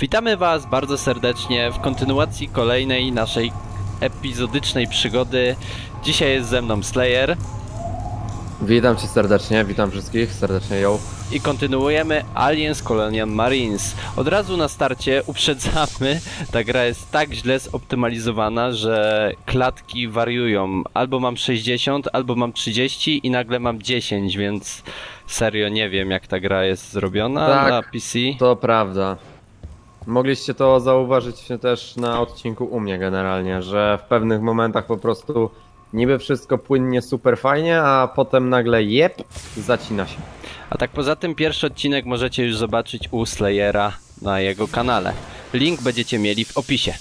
Witamy Was bardzo serdecznie w kontynuacji kolejnej naszej epizodycznej przygody. Dzisiaj jest ze mną Slayer Witam cię serdecznie, witam wszystkich, serdecznie ją. i kontynuujemy Aliens Colonial Marines. Od razu na starcie uprzedzamy, ta gra jest tak źle zoptymalizowana, że klatki wariują. Albo mam 60, albo mam 30 i nagle mam 10, więc serio nie wiem jak ta gra jest zrobiona Tak. na PC. To prawda. Mogliście to zauważyć też na odcinku u mnie generalnie, że w pewnych momentach po prostu niby wszystko płynnie super fajnie, a potem nagle jep, zacina się. A tak poza tym pierwszy odcinek możecie już zobaczyć u Slayera na jego kanale. Link będziecie mieli w opisie.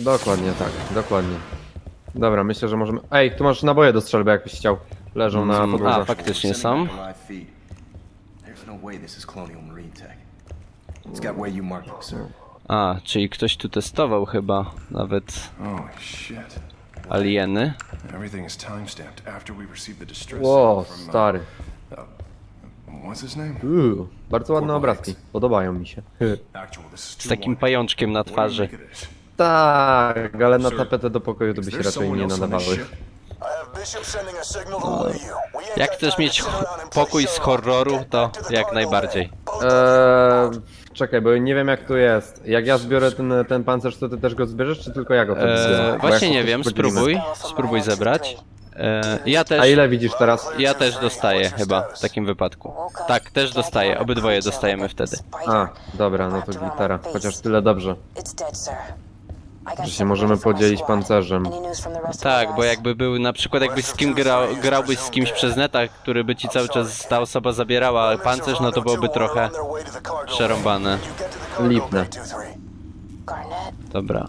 Dokładnie tak, dokładnie. Dobra, myślę, że możemy... Ej, tu masz naboje do strzelby jakbyś chciał. Leżą na Mm, podłodze. a, faktycznie są. There's no way this is Colonial Marine Tech. It's got where you marked it, sir. A, czyli ktoś tu testował chyba nawet Oh shit. alieny. Everything is timestamped after we received the distress signal from, uh, stary. what's his name? Uuu, bardzo ładne obrazki, podobają mi się. Actual, this is Z takim pajączkiem na What do you twarzy. make of this? Tak, ale na tapetę do pokoju to by Is się there raczej someone nie else on this nadawały. ship? Jak chcesz mieć pokój z horroru, to jak najbardziej. Eee, czekaj, bo nie wiem jak tu jest. Jak ja zbiorę ten, ten pancerz, to ty też go zbierzesz, czy tylko ja go wtedy? Eee, Bo właśnie nie wiem, podzielimy. spróbuj. Spróbuj zebrać. Eee, ja też, A ile widzisz teraz? ja też dostaję chyba w takim wypadku. Tak, też dostaję. Obydwoje dostajemy wtedy. A, dobra, no to gitara. Chociaż tyle dobrze. Że się możemy podzielić pancerzem. Tak, bo jakby był na przykład jakbyś z kim grał, grałbyś z kimś przez neta, który by ci cały czas ta osoba zabierała pancerz, no to byłoby trochę przerąbane. Lipne. Dobra.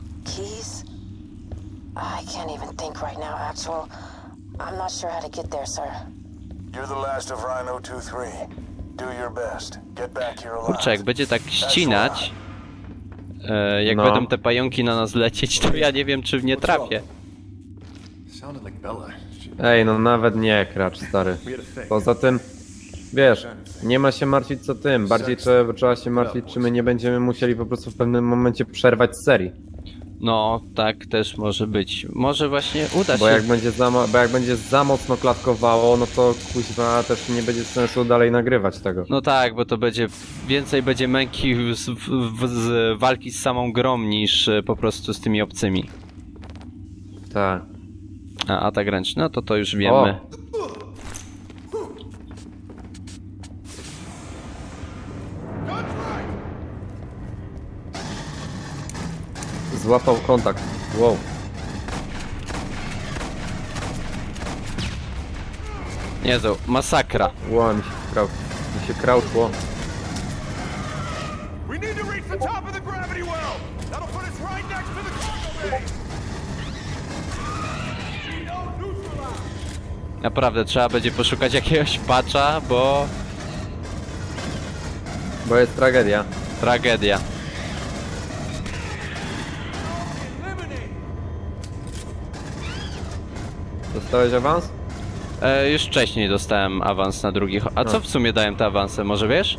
I can't even think right now, actual. I'm not sure how to get there, sir. You're the last of Rhino 2-3. Do your best. Get back here alive. Kurczę, jak będzie tak ścinać, e, jak No. będą te pająki na nas lecieć, to ja nie wiem, czy w nie trafię. Sounded like Bella. She, Ej, no nawet nie, kracz, stary. Poza tym, wiesz, nie ma się martwić co tym. Bardziej trzeba, trzeba się martwić, czy my nie będziemy musieli po prostu w pewnym momencie przerwać z serii. No, tak też może być. Może właśnie uda Bo się. jak będzie za, mo- bo jak będzie za mocno klatkowało, no to kuźwa też nie będzie sensu dalej nagrywać tego. No tak, bo to będzie więcej będzie męki z, w, z walki z samą grą niż e, po prostu z tymi obcymi. Tak. A atak ręczny, no to to już wiemy. Złapał kontakt. Wow. Jezu, masakra. Ło, mi się krał. Mi się krałtło. We need to reach the top of the gravity well. That'll put us right next to the cargo bay. Naprawdę, trzeba będzie poszukać jakiegoś patcha, bo Bo jest tragedia. tragedia. Dostałeś awans? E, już wcześniej dostałem awans na drugi. A co w sumie dałem te awanse, może wiesz?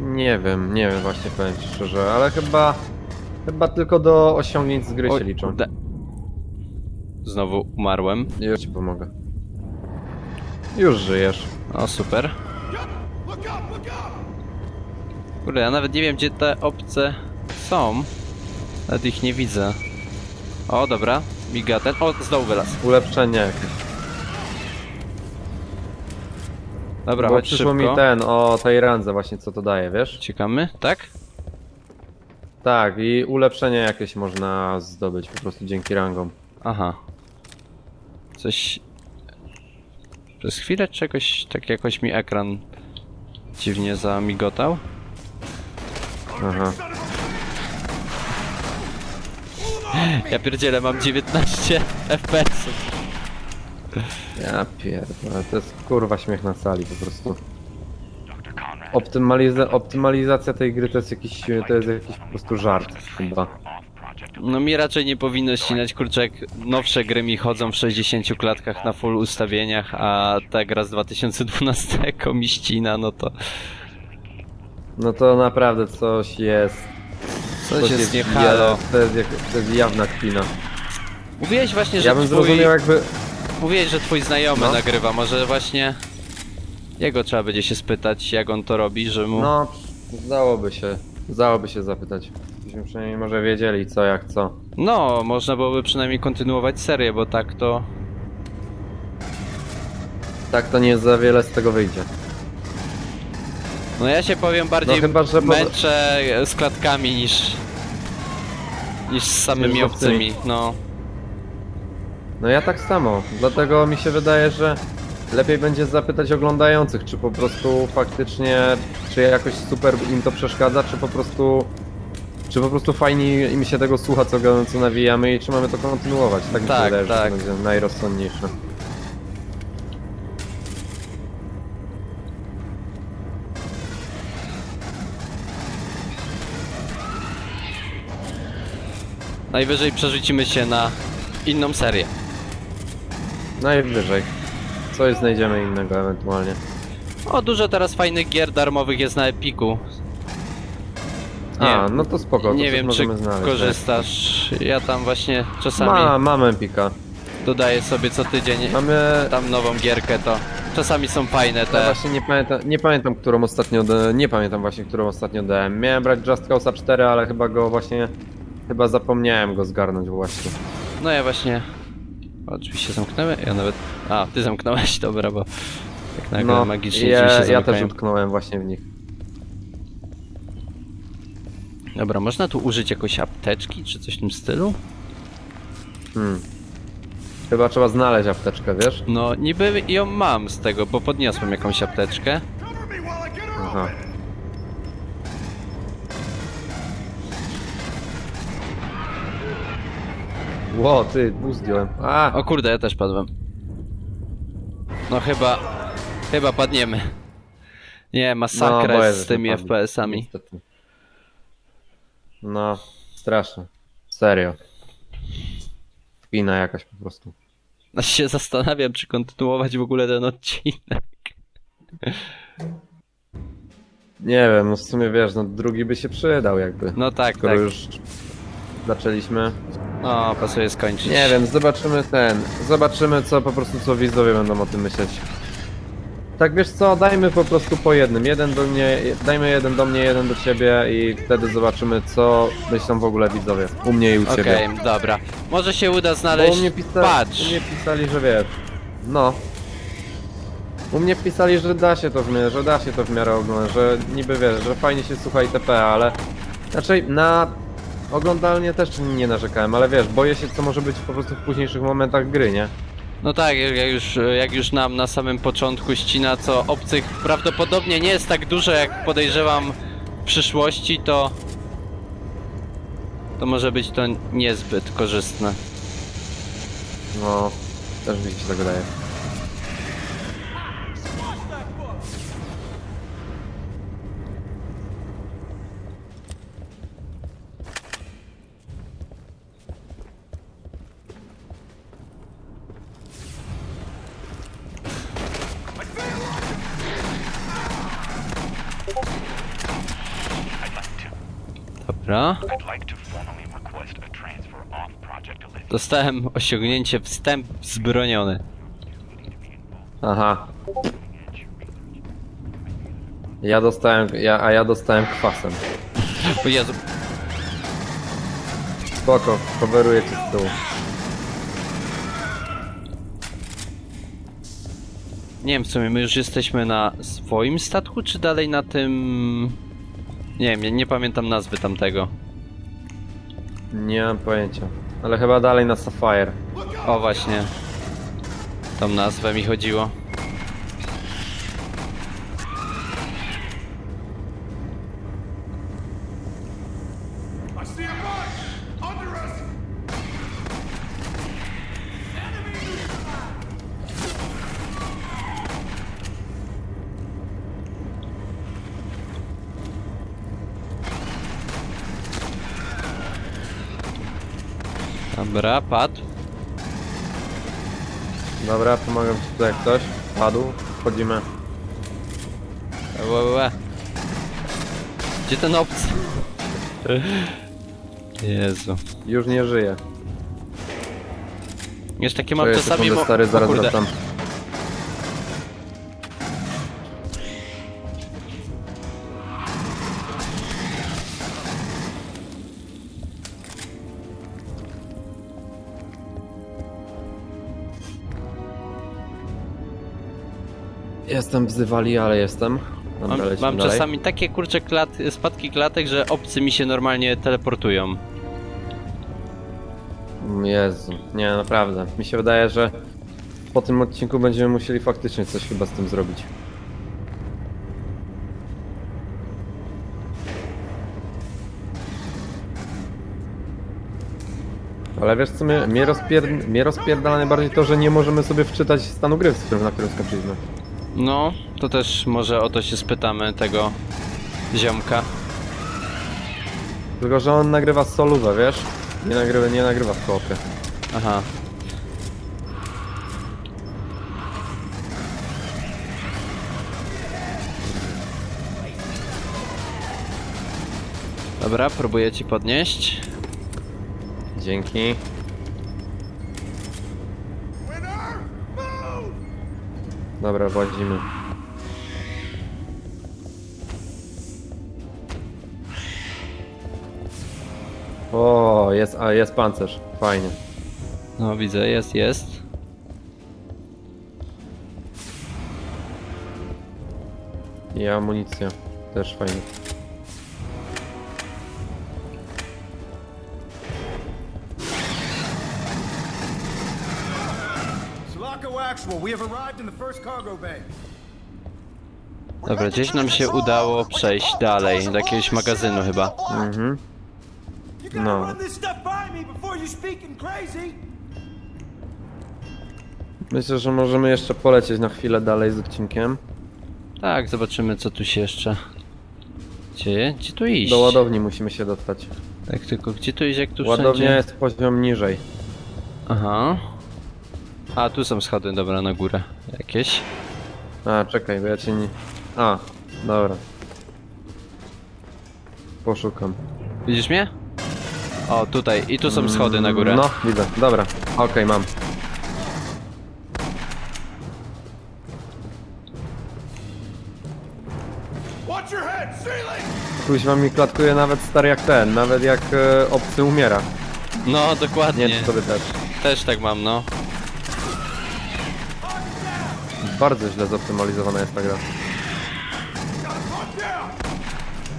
Nie wiem, nie wiem właśnie powiem ci szczerze, ale chyba... Chyba tylko do osiągnięć z gry Oj, się liczą. kurde. Znowu umarłem. Już ci pomogę. Już żyjesz. O, super. Kurde, ja nawet nie wiem, gdzie te obce są. Nawet ich nie widzę. O, dobra. Miga ten. O, znowu wylaz. Ulepszenie jakieś. Dobra, Bo chodź przyszło szybko. mi ten, o tej randze właśnie co to daje, wiesz? Ciekamy, tak? Tak, i ulepszenie jakieś można zdobyć po prostu dzięki rangom. Aha. Coś... Przez chwilę czegoś, tak jakoś mi ekran dziwnie zamigotał. Aha. Ja pierdzielę, mam 19 FPS. Ja pierdolę, to jest kurwa śmiech na sali po prostu. Optymaliza optymalizacja tej gry to jest jakiś, to jest jakiś po prostu żart chyba. No mi raczej nie powinno ścinać, kurczę, jak nowsze gry mi chodzą w 60 klatkach na full ustawieniach, a ta gra z 2012 mi ścina, no to... No to naprawdę coś jest. Coś jest nie halo. To jest, jak- to jest jawna kpina. Mówiłeś właśnie, że Ja bym twój... zrozumiał jakby... Mówiłeś, że twój znajomy No. nagrywa, może właśnie... Jego trzeba będzie się spytać, jak on to robi, że mu... No, zdałoby się. Zdałoby się zapytać. Byśmy przynajmniej może wiedzieli co jak co. No, można byłoby przynajmniej kontynuować serię, bo tak to... Tak to nie za wiele z tego wyjdzie. No ja się powiem bardziej No chyba, że po- męczę z klatkami niż... niż z samymi Niż z obcymi. obcymi, no. No ja tak samo. Dlatego mi się wydaje, że lepiej będzie zapytać oglądających, czy po prostu faktycznie, czy jakoś super im to przeszkadza, czy po prostu, czy po prostu fajnie im się tego słucha, co, go- co nawijamy i czy mamy to kontynuować. Tak mi się Tak, wydaje, tak. że to będzie najrozsądniejsze. Najwyżej przerzucimy się na inną serię. Najwyżej. Coś znajdziemy innego ewentualnie. O, dużo teraz fajnych gier darmowych jest na Epiku. A, Nie- no to spoko, to Nie coś wiem, czy możemy znaleźć. korzystasz. Ja tam właśnie czasami Ma, mamy Empika. dodaję sobie co tydzień Mamy... tam nową gierkę, to czasami są fajne Ja te. właśnie nie pamiętam, nie pamiętam, którą ostatnio, da- nie pamiętam właśnie, którą ostatnio dałem. Miałem brać Just Cause'a 4, ale chyba go właśnie, chyba zapomniałem go zgarnąć właśnie. No ja właśnie. Oczywiście zamknęły. Ja nawet. A, ty zamknąłeś, dobra, bo tak nagle No, magicznie ja, drzwi się ja też zamykają. utknąłem właśnie w nich. Dobra, można tu użyć jakoś apteczki czy coś w tym stylu? Hmm. Chyba trzeba znaleźć apteczkę, wiesz? No, niby ją mam z tego, bo podniosłem jakąś apteczkę. Aha. Ło, ty, bus zdjąłem. A, O kurde, ja też padłem. No chyba. Chyba padniemy. Nie, masakra boję, jest z tymi FPS-ami. niestety. No, straszne. Serio. Kpina jakaś po prostu. No się zastanawiam, czy kontynuować w ogóle ten odcinek. Nie wiem, no w sumie wiesz, no drugi by się przydał jakby. No tak, Skoro tak. już zaczęliśmy. No, pasuje skończyć. Nie wiem, zobaczymy ten. Zobaczymy co po prostu co widzowie będą o tym myśleć. Tak wiesz co, dajmy po prostu po jednym. Jeden do mnie, dajmy jeden do mnie, jeden do ciebie i wtedy zobaczymy co myślą w ogóle widzowie. U mnie i u Okej, ciebie. dobra. Może się uda Bo znaleźć. u mnie, pisa- Patrz! u mnie pisali, że wiesz. No. U mnie pisali, że da się to w miarę, że da się to w miarę oglądać, że niby wiesz, że fajnie się słucha ITP, ale raczej na oglądalnie też nie narzekałem, ale wiesz, boję się co może być po prostu w późniejszych momentach gry, nie? No tak, jak już, jak już nam na samym początku ścina, co obcych prawdopodobnie nie jest tak dużo, jak podejrzewam w przyszłości, to... To może być to niezbyt korzystne. No, też mi się tak wydaje. Olympus. Dostałem osiągnięcie wstęp wzbroniony. Aha. Ja dostałem, ja, a ja dostałem kwasem. O Jezu, Spoko, coveruję cię z tyłu. nie wiem w sumie, my już jesteśmy na swoim statku, czy dalej na tym... Nie wiem, nie, nie pamiętam nazwy tamtego. Nie mam pojęcia. Ale chyba dalej na Sapphire. O właśnie. Tą nazwę mi chodziło. Dobra, padł. Dobra, pomagam ci tutaj jak ktoś. Padł, wchodzimy. Łe, łe, łe. Gdzie ten obcy? Jezu. Już nie żyje. Jeszcze takie mam Czuję czasami... mo- stary, o zaraz kurde. wracam. Jestem wzywali, ale jestem. Dobra, Mam, lecimy mam dalej. czasami takie kurcze klat, spadki klatek, że obcy mi się normalnie teleportują. Jezu, nie, naprawdę. Mi się wydaje, że po tym odcinku będziemy musieli faktycznie coś chyba z tym zrobić. Ale wiesz co, mnie, mnie, rozpier... mnie rozpierdala najbardziej to, że nie możemy sobie wczytać stanu gry, w którym, na którym skończyliśmy. No, to też może o to się spytamy tego ziomka. Tylko, że on nagrywa solówę, wiesz? Nie nagrywa, nie nagrywa w koopie. Aha. Dobra, próbuję ci podnieść. Dzięki. Dobra, władzimy. O, jest, a jest pancerz. Fajnie. No widzę, jest, jest. I amunicja. Też fajnie. Dobra, gdzieś nam się udało przejść dalej, do jakiegoś magazynu chyba. Mhm. No. Myślę, że możemy jeszcze polecieć na chwilę dalej z odcinkiem. Tak, zobaczymy co tu się jeszcze dzieje. Gdzie tu iść? Do ładowni musimy się dostać. Tak, tylko gdzie tu iść, jak tu Ładownia wszędzie... jest poziom niżej. Aha. A, tu są schody, dobra, na górę. Jakieś. A, czekaj, bo ja cię nie... A, dobra. Poszukam. Widzisz mnie? O, tutaj. I tu są schody na górę. No, widzę. Dobra. Okej, mam. Watch your head, ceiling! Kuźwa mi klatkuje nawet stary jak ten, nawet jak e, obcy umiera. No, dokładnie. Nie, czy tobie też. Też tak mam, no. Bardzo źle zoptymalizowana jest ta gra.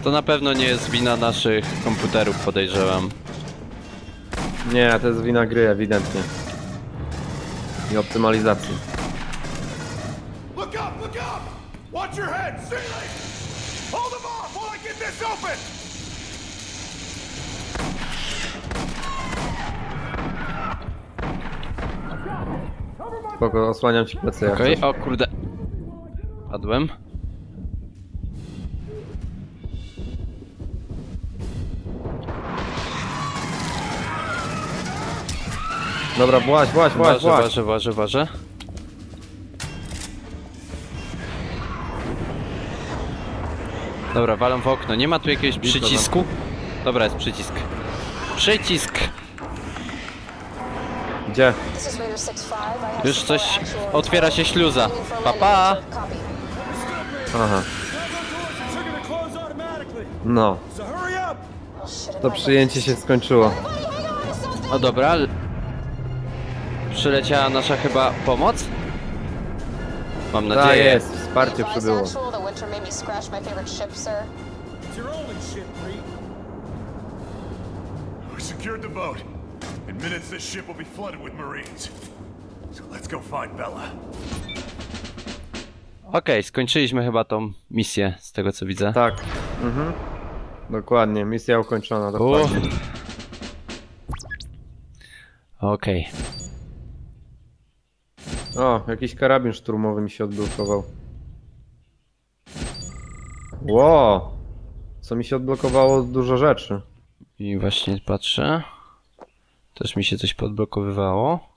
To na pewno nie jest wina naszych komputerów, podejrzewam. Nie, to jest wina gry ewidentnie. I optymalizacji. Look up, look up! Watch your head, ceiling! Hold them off while I get this open! Spoko, osłaniam ci plecy jak Okej, o kurde. Padłem. Dobra, właź, właź, właź, właź. waży, waży. Dobra, walam w okno. Nie ma tu jakiegoś przycisku? Dobra, jest przycisk. Przycisk! Gdzie? This is Raider 6-5. I have Już coś otwiera się śluza. For Pa. Aha. No, to przyjęcie się skończyło. O dobra. l- Przyleciała nasza chyba pomoc? Mam Tak nadzieję. jest, wsparcie przybyło. Secured the boat. In minutes, this ship will be flooded with Marines. So let's go find Bella. Okej, skończyliśmy chyba tą misję, z tego co widzę. Tak. Mhm. Dokładnie, misja ukończona, dokładnie. Okej. O, jakiś karabin szturmowy mi się odblokował. Ło! Co mi się odblokowało dużo rzeczy. I właśnie patrzę. Też mi się coś podblokowywało.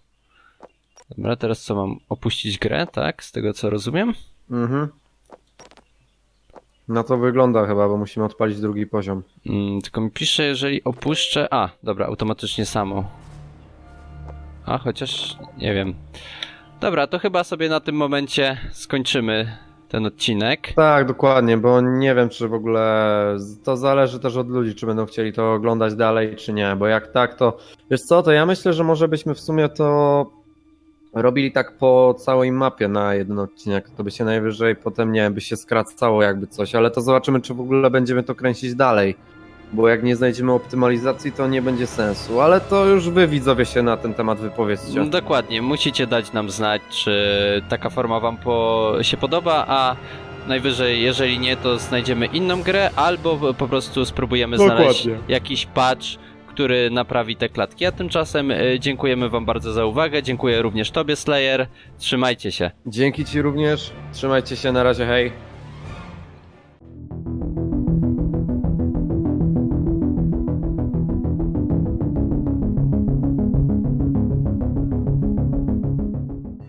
Dobra, teraz co mam? Opuścić grę, tak? Z tego co rozumiem? Mhm. Na to wygląda chyba, bo musimy odpalić drugi poziom. Mm, tylko mi pisze, jeżeli opuszczę. A, dobra, automatycznie samo. A chociaż nie wiem. Dobra, to chyba sobie na tym momencie skończymy ten odcinek. Tak, dokładnie, bo nie wiem, czy w ogóle to zależy też od ludzi, czy będą chcieli to oglądać dalej, czy nie, bo jak tak, to wiesz co, to ja myślę, że może byśmy w sumie to robili tak po całej mapie na jeden odcinek, to by się najwyżej potem, nie wiem, by się skracało jakby coś, ale to zobaczymy, czy w ogóle będziemy to kręcić dalej, bo jak nie znajdziemy optymalizacji, to nie będzie sensu, ale to już wy widzowie się na ten temat wypowiedzcie. No Dokładnie, musicie dać nam znać, czy taka forma wam po, się podoba, a najwyżej, jeżeli nie, to znajdziemy inną grę, albo po prostu spróbujemy znaleźć Dokładnie. jakiś patch, który naprawi te klatki. A tymczasem y, dziękujemy wam bardzo za uwagę, dziękuję również tobie Slayer, trzymajcie się. Dzięki ci również, trzymajcie się, na razie, hej.